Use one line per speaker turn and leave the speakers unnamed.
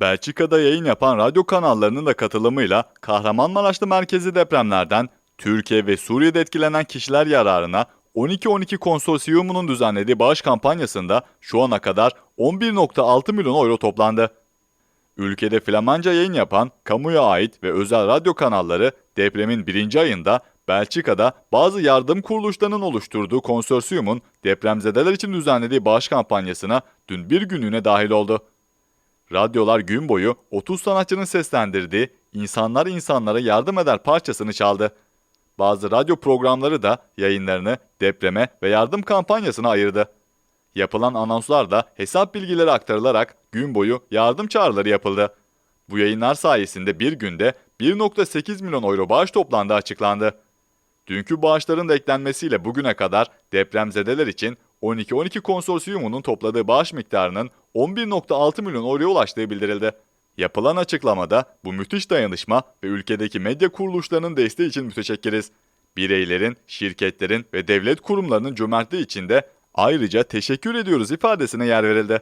Belçika'da yayın yapan radyo kanallarının da katılımıyla Kahramanmaraş'ta merkezi depremlerden Türkiye ve Suriye'de etkilenen kişiler yararına 12-12 konsorsiyumunun düzenlediği bağış kampanyasında şu ana kadar 11.6 milyon euro toplandı. Ülkede Flamanca yayın yapan kamuya ait ve özel radyo kanalları depremin birinci ayında Belçika'da bazı yardım kuruluşlarının oluşturduğu konsorsiyumun depremzedeler için düzenlediği bağış kampanyasına dün bir günlüğüne dahil oldu. Radyolar gün boyu 30 sanatçının seslendirdiği İnsanlar İnsanlara Yardım Eder parçasını çaldı. Bazı radyo programları da yayınlarını depreme ve yardım kampanyasına ayırdı. Yapılan anonslarla hesap bilgileri aktarılarak gün boyu yardım çağrıları yapıldı. Bu yayınlar sayesinde bir günde 1.8 milyon euro bağış toplandığı açıklandı. Dünkü bağışların da eklenmesiyle bugüne kadar depremzedeler için 12-12 konsorsiyumunun topladığı bağış miktarının 11.6 milyon euroya ulaştığı bildirildi. Yapılan açıklamada bu müthiş dayanışma ve ülkedeki medya kuruluşlarının desteği için müteşekkiriz. Bireylerin, şirketlerin ve devlet kurumlarının cömertliği için de ayrıca teşekkür ediyoruz ifadesine yer verildi.